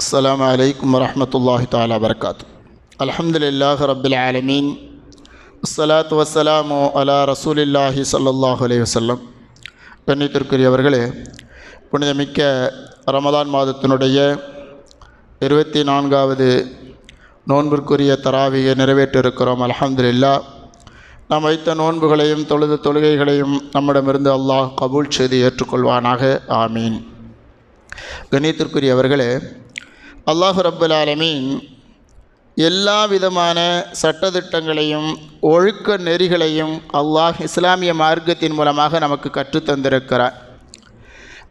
السلام عليكم ورحمة الله تعالى وبركاته الحمد لله رب العالمين الصلاة والسلام على رسول الله صلى الله عليه وسلم கண்ணியத்திற்குரியவர்களே புனிதமிக்க ரமதான் மாதத்தினுடைய இருபத்தி நான்காவது நோன்பிற்குரிய தராவியை நிறைவேற்றிருக்கிறோம் அல்ஹம்துலில்லா நாம் வைத்த நோன்புகளையும் தொழுது தொழுகைகளையும் நம்மிடமிருந்து அல்லாஹ் கபூல் செய்து ஏற்றுக்கொள்வானாக ஆமீன் கண்ணியத்திற்குரியவர்களே அல்லாஹு ரப்புல் ஆலமீன் எல்லா விதமான சட்டதிட்டங்களையும் ஒழுக்க நெறிகளையும் அல்லாஹ் இஸ்லாமிய மார்க்கத்தின் மூலமாக நமக்கு கற்றுத்தந்திருக்கிறார்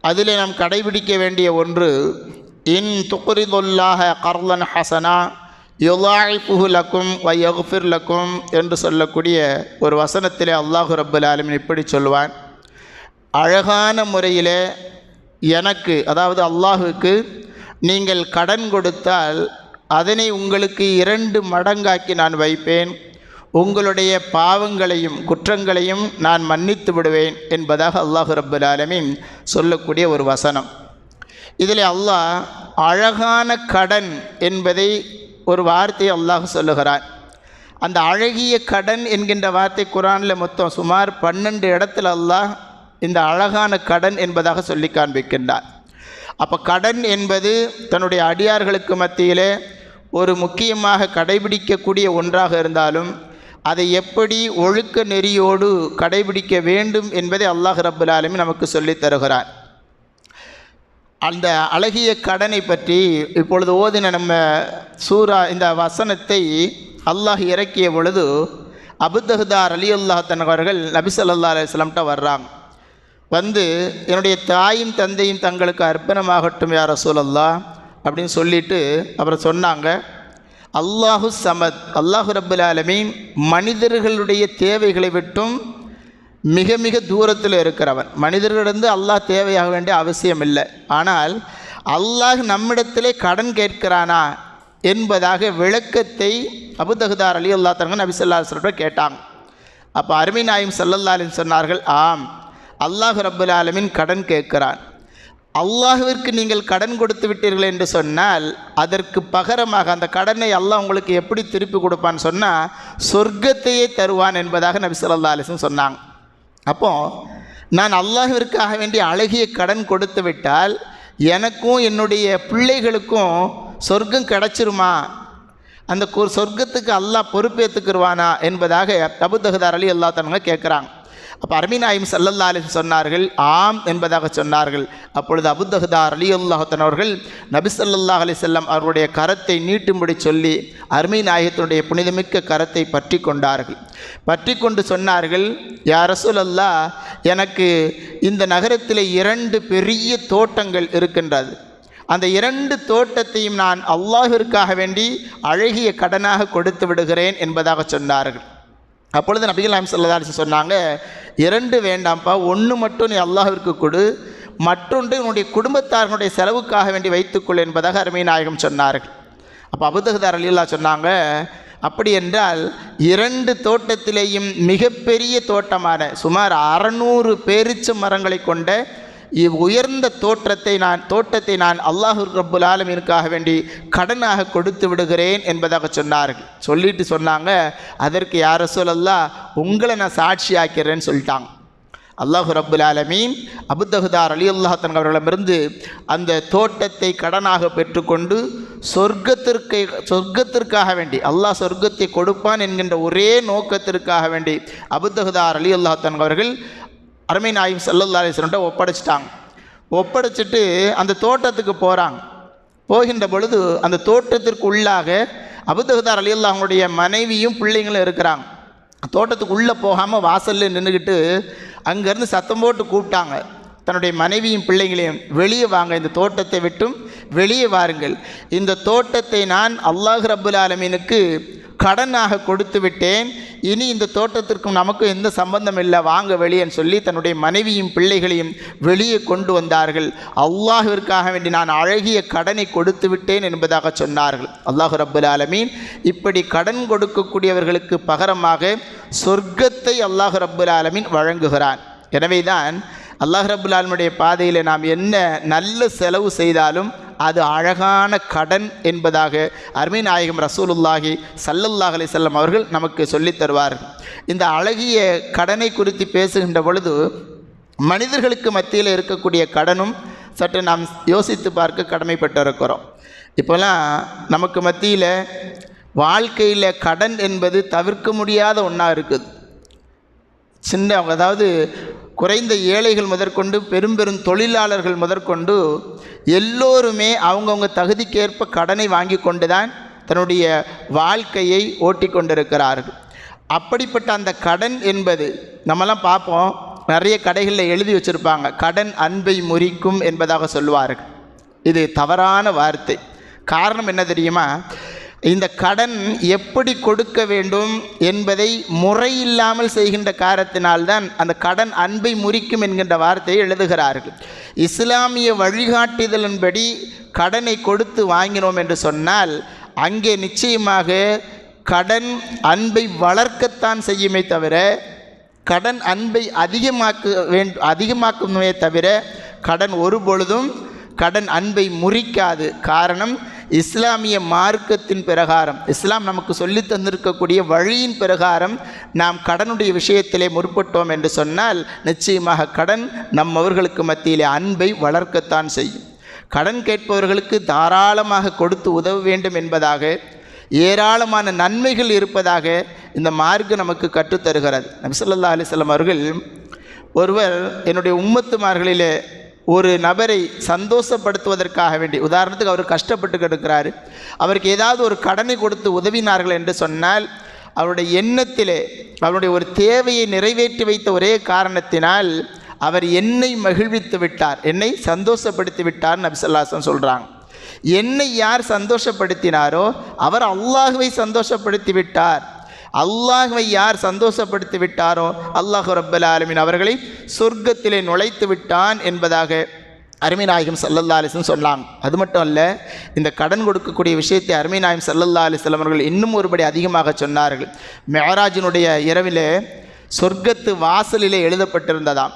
அதில் நாம் கடைபிடிக்க வேண்டிய ஒன்று இன் துக்குரிதுல்லாஹ கர்லன் ஹசனா யுலாய்புஹு லக்கும் வையகுஃபிர் லக்கும் என்று சொல்லக்கூடிய ஒரு வசனத்திலே அல்லாஹு ரப்புல் ஆலமீன் இப்படி சொல்வான். அழகான முறையிலே எனக்கு அதாவது அல்லாஹுக்கு நீங்கள் கடன் கொடுத்தால் அதனை உங்களுக்கு இரண்டு மடங்காக்கி நான் வைப்பேன். உங்களுடைய பாவங்களையும் குற்றங்களையும் நான் மன்னித்து விடுவேன் என்பதாக அல்லாஹு ரப்புல் ஆலமீன் சொல்லக்கூடிய ஒரு வசனம். இதில் அல்லாஹ் அழகான கடன் என்பதை ஒரு வார்த்தை அல்லாஹ் சொல்லுகிறான். அந்த அழகிய கடன் என்கின்ற வார்த்தை குரானில் மொத்தம் சுமார் பன்னெண்டு இடத்துல அல்லாஹ் இந்த அழகான கடன் என்பதாக சொல்லி காண்பிக்கின்றார். அப்போ கடன் என்பது தன்னுடைய அடியார்களுக்கு மத்தியிலே ஒரு முக்கியமாக கடைபிடிக்கக்கூடிய ஒன்றாக இருந்தாலும் அதை எப்படி ஒழுக்க நெறியோடு கடைபிடிக்க வேண்டும் என்பதை அல்லாஹ் ரப்புல் நமக்கு சொல்லித் தருகிறார். அந்த அழகிய கடனை பற்றி இப்பொழுது ஓதின நம்ம சூரா இந்த வசனத்தை அல்லாஹ் இறக்கிய பொழுது அபுத்தஹ்தார் அலி அல்லாஹன் அவர்கள் நபிசல்லா அலுவலம்கிட்ட வர்றாங்க. வந்து என்னுடைய தாயும் தந்தையும் தங்களுக்கு அர்ப்பணமாகட்டும் யார சூழல்லா அப்படின்னு சொல்லிட்டு அப்புறம் சொன்னாங்க. அல்லாஹு சமத் அல்லாஹு ரப்புல் ஆலமீன் மனிதர்களுடைய தேவைகளை விட்டும் மிக மிக தூரத்தில் இருக்கிறவன். மனிதர்களிடந்து அல்லாஹ் தேவையாக வேண்டிய அவசியம் இல்லை. ஆனால் அல்லாஹ் நம்மிடத்திலே கடன் கேட்கிறானா என்பதாக விளக்கத்தை அபுதகுதார் அலி அல்லா தங்க நபிசல்லா சொல்லிட்டு கேட்டாங்க. அப்போ அருமை நாயும் சல்லல்லாலின் சொன்னார்கள் ஆம். அல்லாஹ் ரபுல் ஆலமின் கடன் கேட்கிறான். அல்லாஹுவிற்கு நீங்கள் கடன் கொடுத்து விட்டீர்கள் என்று சொன்னால் அதற்கு பகரமாக அந்த கடனை அல்லாஹ் உங்களுக்கு எப்படி திருப்பி கொடுப்பான்னு சொன்னால் சொர்க்கத்தையே தருவான் என்பதாக நபி சொல்லா அலிசன் சொன்னாங்க. அப்போது நான் அல்லாஹிற்காக வேண்டிய அழகிய கடன் கொடுத்து விட்டால் எனக்கும் என்னுடைய பிள்ளைகளுக்கும் சொர்க்கம் கிடச்சிருமா? அந்த கு- சொர்க்கத்துக்கு அல்லாஹ் பொறுப்பேற்றுக்குருவானா என்பதாக அபுதகுதார் அலி அல்லா தனங்க கேட்குறாங்க. அப்போ அர்மீனாயும் சல்லல்லா அலி சொன்னார்கள் ஆம் என்பதாக சொன்னார்கள். அப்பொழுது அபுதகுதார் அலி அல்லாஹத்தன் அவர்கள் நபி ஸல்லல்லாஹு அலி செல்லம் அவருடைய கரத்தை நீட்டும்படி சொல்லி அருமை நாயகத்தினுடைய புனிதமிக்க கரத்தை பற்றி கொண்டார்கள். பற்றி கொண்டு சொன்னார்கள் யார் ரசூலல்லா எனக்கு இந்த நகரத்தில் இரண்டு பெரிய தோட்டங்கள் இருக்கின்றது. அந்த இரண்டு தோட்டத்தையும் நான் அல்லாஹிற்காக வேண்டி அழகிய கடனாக கொடுத்து விடுகிறேன் என்பதாக சொன்னார்கள். அப்பொழுது நபிகள் நாயம் சொல்லதா சொன்னாங்க இரண்டு வேண்டாம்ப்பா ஒன்று மட்டும் நீ அல்லாஹிற்கு கொடு மற்றொன்று உன்னுடைய குடும்பத்தார்களுடைய செலவுக்காக வேண்டி வைத்துக்கொள் என்பதாக அருமை நாயகம் சொன்னார்கள். அப்போ அபுதகதார் அலில்லா சொன்னாங்க அப்படி என்றால் இரண்டு தோட்டத்திலேயும் மிகப்பெரிய தோட்டமான சுமார் அறநூறு பேரிச்ச மரங்களை கொண்ட இவ் உயர்ந்த தோற்றத்தை நான் தோட்டத்தை நான் அல்லாஹு ரப்புல் ஆலமீனுக்காக வேண்டி கடனாக கொடுத்து விடுகிறேன் என்பதாக சொன்னார்கள். சொல்லிட்டு சொன்னாங்க அதற்கு யார சொல்லல்லா உங்களை நான் சாட்சி ஆக்கிறேன்னு சொல்லிட்டாங்க. அல்லாஹு ரப்புல் ஆலமீன் அபுத்தகுதார் அலி அல்லாஹன் அவர்களிடமிருந்து அந்த தோட்டத்தை கடனாக பெற்றுக்கொண்டு சொர்க்கத்திற்கு சொர்க்கத்திற்காக வேண்டி அல்லாஹ் சொர்க்கத்தை கொடுப்பான் என்கின்ற ஒரே நோக்கத்திற்காக வேண்டி அபுத்தகுதார் அலி அல்லாஹன் அவர்கள் அருமை நாயும் சல்லல்லா அலிஸ்வன்ட்ட ஒப்படைச்சிட்டாங்க. ஒப்படைச்சிட்டு அந்த தோட்டத்துக்கு போகிறாங்க போகின்ற பொழுது அந்த தோட்டத்திற்கு உள்ளாக அபுதகுதார் அலி அவங்களுடைய மனைவியும் பிள்ளைங்களும் இருக்கிறாங்க. தோட்டத்துக்கு உள்ளே போகாமல் வாசலில் நின்றுக்கிட்டு அங்கேருந்து சத்தம் போட்டு கூப்பிட்டாங்க. தன்னுடைய மனைவியும் பிள்ளைங்களையும் வெளியே வாங்க இந்த தோட்டத்தை விட்டும் வெளியே வாருங்கள். இந்த தோட்டத்தை நான் அல்லாஹ் ரபுல் ஆலமீனுக்கு கடனாக கொடுத்து விட்டேன். இனி இந்த தோட்டத்திற்கும் நமக்கும் எந்த சம்பந்தம் இல்லை. வாங்க வெளியேன்னு சொல்லி தன்னுடைய மனைவியும் பிள்ளைகளையும் வெளியே கொண்டு வந்தார்கள். அல்லாஹிற்காக வேண்டி நான் அழகிய கடனை கொடுத்து விட்டேன் என்பதாக சொன்னார்கள். அல்லாஹு ரப்புல் ஆலமீன். இப்படி கடன் கொடுக்கக்கூடியவர்களுக்கு பகரமாக சொர்க்கத்தை அல்லாஹு ரப்புல் ஆலமீன் வழங்குகிறான். எனவேதான் அல்லாஹ் ரபுல் ஆலமுடைய பாதையில் நாம் என்ன நல்ல செலவு செய்தாலும் அது அழகான கடன் என்பதாக அருமை நாயகம் ரசூலுல்லாஹி சல்லல்லாஹ் அலி செல்லம் அவர்கள் நமக்கு சொல்லித் தருவார்கள் இந்த அழகிய கடனை குறித்து பேசுகின்ற பொழுது மனிதர்களுக்கு மத்தியில் இருக்கக்கூடிய கடனும் சற்று நாம் யோசித்து பார்க்க கடமைப்பட்டிருக்கிறோம். இப்போலாம் நமக்கு மத்தியில் வாழ்க்கையில் கடன் என்பது தவிர்க்க முடியாத ஒன்றா இருக்குது. சின்ன அதாவது குறைந்த ஏழைகள் முதற்கொண்டு பெரும் பெரும் தொழிலாளர்கள் முதற்கொண்டு எல்லோருமே அவங்கவுங்க தகுதிக்கேற்ப கடனை வாங்கி கொண்டு தான் தன்னுடைய வாழ்க்கையை ஓட்டி கொண்டிருக்கிறார்கள். அப்படிப்பட்ட அந்த கடன் என்பது நம்மலாம் பார்ப்போம் நிறைய கடைகளில் எழுதி வச்சுருப்பாங்க கடன் அன்பை முறிக்கும் என்பதாக சொல்லுவார்கள். இது தவறான வார்த்தை. காரணம் என்ன தெரியுமா? இந்த கடன் எப்படி கொடுக்க வேண்டும் என்பதை முறையில்லாமல் செய்கின்ற காரணத்தினால்தான் அந்த கடன் அன்பை முறிக்கும் என்கின்ற வார்த்தையை எழுதுகிறார்கள். இஸ்லாமிய வழிகாட்டுதலின்படி கடனை கொடுத்து வாங்கினோம் என்று சொன்னால் அங்கே நிச்சயமாக கடன் அன்பை வளர்க்கத்தான் செய்யுமே தவிர கடன் அன்பை அதிகமாக்க வேண்டும் அதிகமாக்குமே தவிர கடன் ஒரு பொழுதும் கடன் அன்பை முறிக்காது. காரணம் இஸ்லாமிய மார்க்கத்தின் பிரகாரம் இஸ்லாம் நமக்கு சொல்லி தந்திருக்கக்கூடிய வழியின் பிரகாரம் நாம் கடனுடைய விஷயத்திலே முற்பட்டோம் என்று சொன்னால் நிச்சயமாக கடன் நம்மவர்களுக்கு மத்தியிலே அன்பை வளர்க்கத்தான் செய்யும். கடன் கேட்பவர்களுக்கு தாராளமாக கொடுத்து உதவ வேண்டும் என்பதாக ஏராளமான நன்மைகள் இருப்பதாக இந்த மார்க்கு நமக்கு கற்றுத்தருகிறது. நபிசல்லா அலிஸ்லாம் அவர்கள் ஒருவர் என்னுடைய உம்மத்துமார்களிலே ஒரு நபரை சந்தோஷப்படுத்துவதற்காக வேண்டி. உதாரணத்துக்கு அவர் கஷ்டப்பட்டு கிடக்கிறாரு. அவருக்கு ஏதாவது ஒரு கடனை கொடுத்து உதவினார்கள் என்று சொன்னால் அவருடைய எண்ணத்திலே அவருடைய ஒரு தேவையை நிறைவேற்றி வைத்த ஒரே காரணத்தினால் அவர் என்னை மகிழ்வித்து விட்டார். என்னை சந்தோஷப்படுத்தி விட்டார் நபிசல்லாசன் சொல்கிறாங்க என்னை யார் சந்தோஷப்படுத்தினாரோ அவர் அல்லாஹுவை சந்தோஷப்படுத்தி விட்டார். அல்லாஹுவை யார் சந்தோஷப்படுத்தி விட்டாரோ அல்லாஹு ரப்பல் ஆலமின் அவர்களை சொர்க்கத்திலே நுழைத்து விட்டான் என்பதாக அருமைநாயகம் சல்லல்லா அலிஸ்லம் சொன்னாங்க அது மட்டும் அல்ல இந்த கடன் கொடுக்கக்கூடிய விஷயத்தை அருமைநாயகம் சல்லல்லா அலிஸ்லம் அவர்கள் இன்னும் ஒருபடி அதிகமாக சொன்னார்கள். மெஹராஜினுடைய இரவிலே சொர்க்கத்து வாசலிலே எழுதப்பட்டிருந்ததாம்.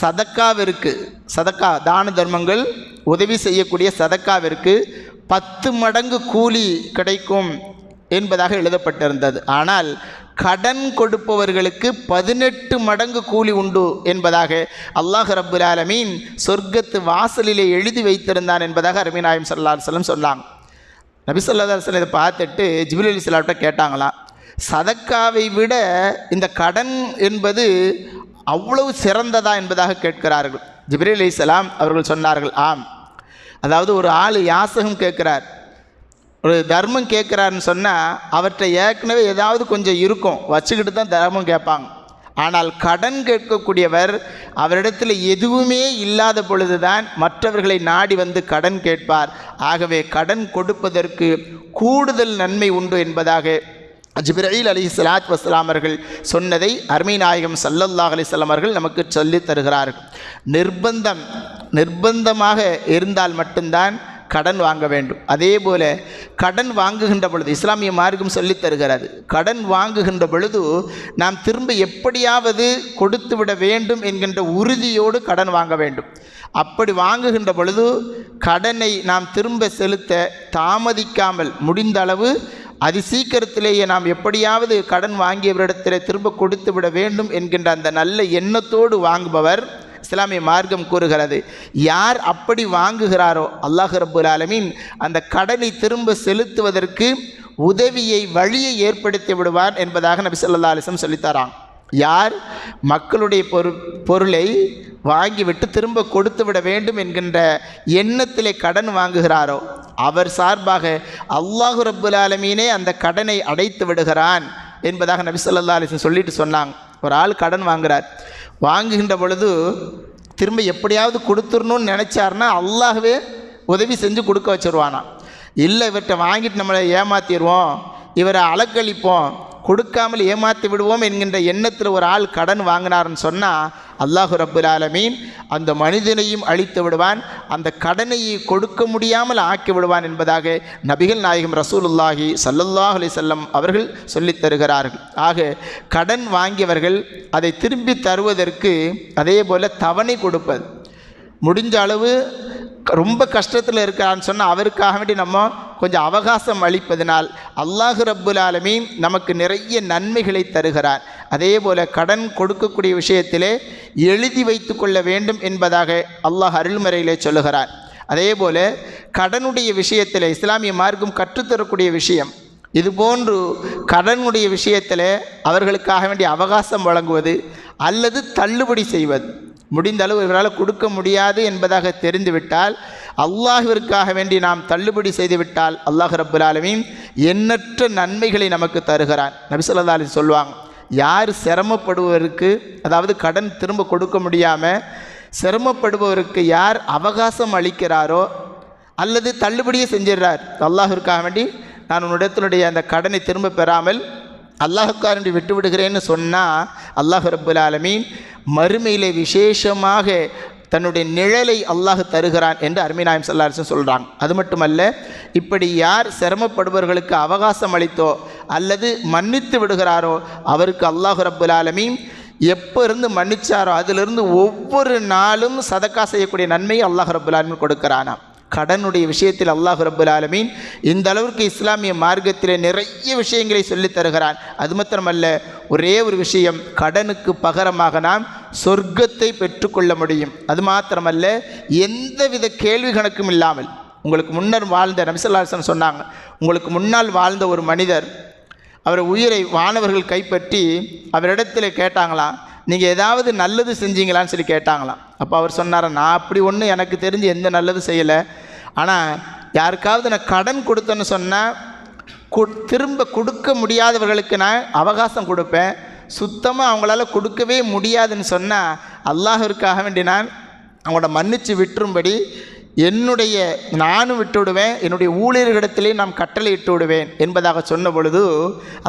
சதக்காவிற்கு சதக்கா தான தர்மங்கள் உதவி செய்யக்கூடிய சதக்காவிற்கு பத்து மடங்கு கூலி கிடைக்கும் என்பதாக எழுதப்பட்டிருந்தது. ஆனால் கடன் கொடுப்பவர்களுக்கு பதினெட்டு மடங்கு கூலி உண்டு என்பதாக அல்லாஹ் ரபுல் ஆலமீன் சொர்க்கத்து வாசலிலே எழுதி வைத்திருந்தான் என்பதாக அருமிநாயம் சல்லா அலுவலம் சொன்னாங்க. நபி சொல்லா அலுவலம் இதை பார்த்துட்டு ஜிபில் அலி சொல்லாட்ட கேட்டாங்களாம் சதக்காவை விட இந்த கடன் என்பது அவ்வளவு சிறந்ததா என்பதாக கேட்கிறார்கள். ஜிப்ரீல் அலி அவர்கள் சொன்னார்கள் ஆம். அதாவது ஒரு ஆள் யாசகம் கேட்கிறார் ஒரு தர்மம் கேட்குறாருன்னு சொன்னால் அவற்றை ஏற்கனவே ஏதாவது கொஞ்சம் இருக்கும். வச்சுக்கிட்டு தான் தர்மம் கேட்பாங்க. ஆனால் கடன் கேட்கக்கூடியவர் அவரிடத்தில் எதுவுமே இல்லாத பொழுதுதான் மற்றவர்களை நாடி வந்து கடன் கேட்பார். ஆகவே கடன் கொடுப்பதற்கு கூடுதல் நன்மை உண்டு என்பதாக ஜிப்ரீல் அலி சலாத் வஸ்லாமர்கள் அவர்கள் சொன்னதை அருமை நாயகம் சல்லல்லாஹ் அலிஸ்லாம் அவர்கள் நமக்கு சொல்லித் தருகிறார்கள். நிர்பந்தம் நிர்பந்தமாக இருந்தால் மட்டும்தான் கடன் வாங்க வேண்டும். அதே போல கடன் வாங்குகின்ற பொழுது இஸ்லாமிய மார்க்கம் சொல்லித் தருகிறது. கடன் வாங்குகின்ற பொழுது நாம் திரும்ப எப்படியாவது கொடுத்து விட வேண்டும் என்கின்ற உறுதியோடு கடன் வாங்க வேண்டும். அப்படி வாங்குகின்ற பொழுது கடனை நாம் திரும்ப செலுத்த தாமதிக்காமல் முடிந்த அளவு அதி சீக்கிரத்திலேயே நாம் எப்படியாவது கடன் வாங்கியவரிடத்தில் திரும்ப கொடுத்து விட வேண்டும் என்கின்ற அந்த நல்ல எண்ணத்தோடு வாங்குபவர் இஸ்லாமிய மார்க்கம் கூறுகிறது. யார் அப்படி வாங்குகிறாரோ அல்லாஹ் ரபுல் ஆலமீன் அந்த கடனை திரும்ப செலுத்துவதற்கு உதவியை வழியை ஏற்படுத்தி விடுவார் என்பதாக நபி சொல்லா அலிசம் சொல்லித்தரான். யார் மக்களுடைய பொரு பொருளை வாங்கிவிட்டு திரும்ப கொடுத்து விட வேண்டும் என்கின்ற எண்ணத்திலே கடன் வாங்குகிறாரோ அவர் சார்பாக அல்லாஹு ரபுல் ஆலமீனே அந்த கடனை அடைத்து விடுகிறான் என்பதாக நபி சொல்லா அலிசன் சொல்லிட்டு சொன்னாங்க. ஒரு ஆள் கடன் வாங்குறார். வாங்குகின்ற பொழுது திரும்ப எப்படியாவது கொடுத்துடணும்னு நினச்சாருன்னா அல்லாகவே உதவி செஞ்சு கொடுக்க வச்சுருவானா இல்லை இவர்கிட்ட வாங்கிட்டு நம்மளை ஏமாற்றிடுவோம் இவரை அலக்களிப்போம் கொடுக்காமல் ஏமாற்றி விடுவோம் என்கின்ற எண்ணத்தில் ஒரு ஆள் கடன் வாங்கினார்னு சொன்னால் அல்லாஹு ரப்புல் ஆலமீன் அந்த மனிதனையும் அழித்து விடுவான் அந்த கடனை கொடுக்க முடியாமல் ஆக்கி விடுவான் என்பதாக நபிகள் நாயகம் ரசூலுல்லாஹி சல்லல்லாஹ் அலி செல்லம் அவர்கள் சொல்லித் தருகிறார்கள். ஆக கடன் வாங்கியவர்கள் அதை திரும்பி தருவதற்கு அதே போல் தவணை கொடுப்பது. முடிஞ்ச அளவு ரொம்ப கஷ்டத்தில் இருக்கான்னு சொன்னால் அவருக்காக வேண்டி நம்ம கொஞ்சம் அவகாசம் அளிப்பதனால் அல்லாஹு ரப்புல் ஆலமீன் நமக்கு நிறைய நன்மைகளை தருகிறார். அதே போல் கடன் கொடுக்கக்கூடிய விஷயத்திலே எழுதி வைத்து கொள்ள வேண்டும் என்பதாக அல்லாஹ் அருள்முறையிலே சொல்லுகிறார். அதே போல் கடனுடைய விஷயத்தில் இஸ்லாமிய மார்க்கம் கற்றுத்தரக்கூடிய விஷயம் இதுபோன்று கடனுடைய விஷயத்தில் அவர்களுக்காக வேண்டிய அவகாசம் வழங்குவது அல்லது தள்ளுபடி செய்வது. முடிந்த அளவு இவரால் கொடுக்க முடியாது என்பதாக தெரிந்துவிட்டால் அல்லாஹிற்காக வேண்டி நாம் தள்ளுபடி செய்துவிட்டால் அல்லாஹ் ரப்புல் ஆலமீன் எண்ணற்ற நன்மைகளை நமக்கு தருகிறான். நபிசல்லா அலி சொல்லுவாங்க யார் சிரமப்படுவதற்கு அதாவது கடன் திரும்ப கொடுக்க முடியாமல் சிரமப்படுபவருக்கு யார் அவகாசம் அளிக்கிறாரோ அல்லது தள்ளுபடியே செஞ்சிடுறார் அல்லாஹிற்காக வேண்டி நான் உன்னிடத்தினுடைய அந்த கடனை திரும்ப பெறாமல் அல்லாஹுக்காரண்டி விட்டு விடுகிறேன்னு சொன்னால் அல்லாஹ் ரபுல் ஆலமீன் மறுமையிலே விசேஷமாக தன்னுடைய நிழலை அல்லாஹ் தருகிறான் என்று அருமைநாயம் சல்லாரசன் சொல்கிறாங்க அது மட்டுமல்ல இப்படி யார் சிரமப்படுபவர்களுக்கு அவகாசம் அளித்தோ அல்லது மன்னித்து விடுகிறாரோ அவருக்கு அல்லாஹ் ரபுல் ஆலமீன் எப்போ இருந்து மன்னிச்சாரோ அதிலிருந்து ஒவ்வொரு நாளும் சதக்கா செய்யக்கூடிய நன்மையை அல்லாஹ் ரபுல் ஆலமீன் கொடுக்கிறானாம். கடனுடைய விஷயத்தில் அல்லாஹ் ரபுல் ஆலமீன் இந்த அளவிற்கு இஸ்லாமிய மார்க்கத்திலே நிறைய விஷயங்களை சொல்லித் தருகிறான். அது மாத்திரமல்ல ஒரே ஒரு விஷயம் கடனுக்கு பகரமாக நாம் சொர்க்கத்தை பெற்றுக்கொள்ள முடியும். அது மாத்திரமல்ல எந்தவித கேள்வி கணக்கும் இல்லாமல். உங்களுக்கு முன்னர் வாழ்ந்த நபிசல்லாசன் சொன்னாங்க உங்களுக்கு முன்னால் வாழ்ந்த ஒரு மனிதர் அவர் உயிரை வானவர்கள் கைப்பற்றி அவரிடத்தில் கேட்டாங்களாம் நீங்கள் ஏதாவது நல்லது செஞ்சீங்களான்னு சொல்லி கேட்டாங்களாம். அப்போ அவர் சொன்னார் நான் அப்படி ஒன்றும் எனக்கு தெரிஞ்சு எந்த நல்லது செய்யலை. ஆனால் யாருக்காவது நான் கடன் கொடுத்தேன்னு சொன்னால் திரும்ப கொடுக்க முடியாதவர்களுக்கு நான் அவகாசம் கொடுப்பேன். சுத்தமாக அவங்களால கொடுக்கவே முடியாதுன்னு சொன்னால் அல்லாஹிற்காக வேண்டி நான் அவங்களோட மன்னித்து விட்டுரும்படி என்னுடைய நானும் விட்டு விடுவேன் என்னுடைய ஊழியர்களிடத்திலே நாம் கட்டளை இட்டு விடுவேன் என்பதாக சொன்ன பொழுது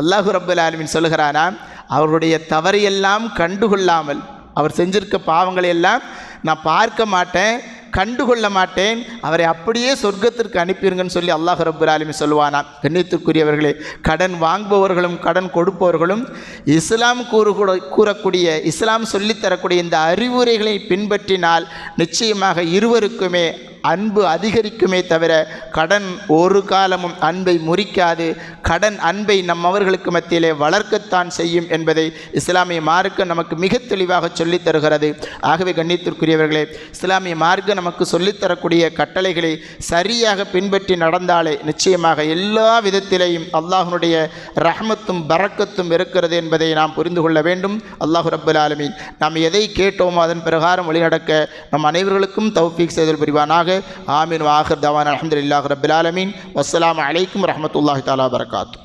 அல்லாஹு ரபுல் ஆலமின் சொல்கிறானா அவருடைய தவறையெல்லாம் கண்டுகொள்ளாமல் அவர் செஞ்சிருக்க பாவங்களை எல்லாம் நான் பார்க்க மாட்டேன் கண்டுகொள்ள மாட்டேன் அவரை அப்படியே சொர்க்கத்திற்கு அனுப்பிடுங்கன்னு சொல்லி அல்லாஹ் ரப்புல் ஆலமீன் சொல்லுவானா? கண்ணியத்திற்குரியவர்களே கடன் வாங்குபவர்களும் கடன் கொடுப்பவர்களும் இஸ்லாம் கூறுகூட கூறக்கூடிய இஸ்லாம் சொல்லித் தரக்கூடிய இந்த அறிவுரைகளை பின்பற்றினால் நிச்சயமாக இருவருக்குமே அன்பு அதிகரிக்குமே தவிர கடன் ஒரு காலமும் அன்பை முறிக்காது. கடன் அன்பை நம் அவர்களுக்கு மத்தியிலே வளர்க்கத்தான் செய்யும் என்பதை இஸ்லாமிய மார்க்கம் நமக்கு மிக தெளிவாக சொல்லித் தருகிறது. ஆகவே கண்ணியத்திற்குரியவர்களே இஸ்லாமிய மார்க்கம் நமக்கு சொல்லித் தரக்கூடிய கட்டளைகளை சரியாக பின்பற்றி நடந்தாலே நிச்சயமாக எல்லா விதத்திலேயும் அல்லாஹனுடைய ரஹமத்தும் பறக்கத்தும் இருக்கிறது என்பதை நாம் புரிந்து கொள்ள வேண்டும். அல்லாஹு ரப்பல் ஆலமீன். நாம் எதை கேட்டோமோ அதன் பிரகாரம் வழிநடக்க நம் அனைவர்களுக்கும் தௌஃபீக் செய்தல் புரிவானாக. ആമീൻ വാഹിർ ദവാൻ അലഹമുല്ലാ റബ്ബുലാലമീൻ വസ്സലാമലൈക്കും വറഹമത്തല്ലാഹി താല വർക്കാത്തു